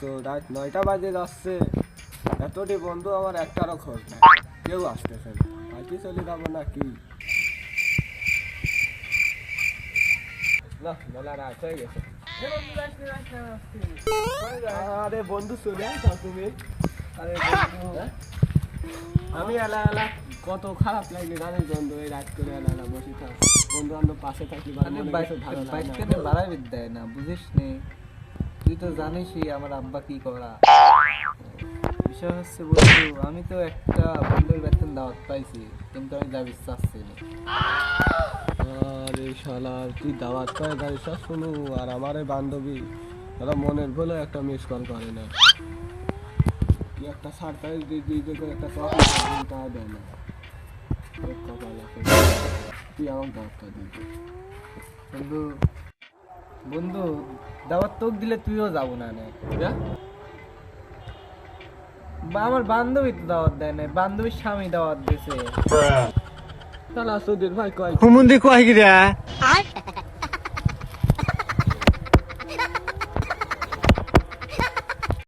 তো রাত নয়টা বাজে যাচ্ছে। এতটি বন্ধু আমার একটারও খোঁজ নেই। কেউ আসতেছে না। বাকি চলে যাব না কি না আরে বন্ধু, চলে আসো তুমি। আরে? আমি এলা এলা কত খারাপ লাগে জানিস বন্ধু এই রাত করে এলা এলা বসে থাক। বন্ধু বান্ধব পাশে থাকলে মনে কিছু ভালো লাগে বাড়াই দেয় না বুঝিস নি তুই তো জানিসই আমার আব্বা কি করা। বিষয় হচ্ছে বন্ধু আমি তো একটা বন্ধুর বেতন দাওয়াত পাইছি কিন্তু আমি যাবি চাচ্ছি না আরে শালা তুই দাওয়াত করে গাড়ি সব শুনু আর আমার বান্ধবী ওরা মনের বলে একটা মিস কল করে না। একটা সারপ্রাইজ দিয়ে দিয়ে করে একটা চকলেট তা দেয় না। তুই আমার দাওয়াতটা দিবি বন্ধু বন্ধু দাওয়াত তোক দিলে তুইও যাব না নে। বা আমার বান্ধবী তো দাওয়াত দেয় না বান্ধবীর স্বামী দাওয়াত দিয়েছে সুধীর ভাই কয়? হুমুন্দি কয় গিরা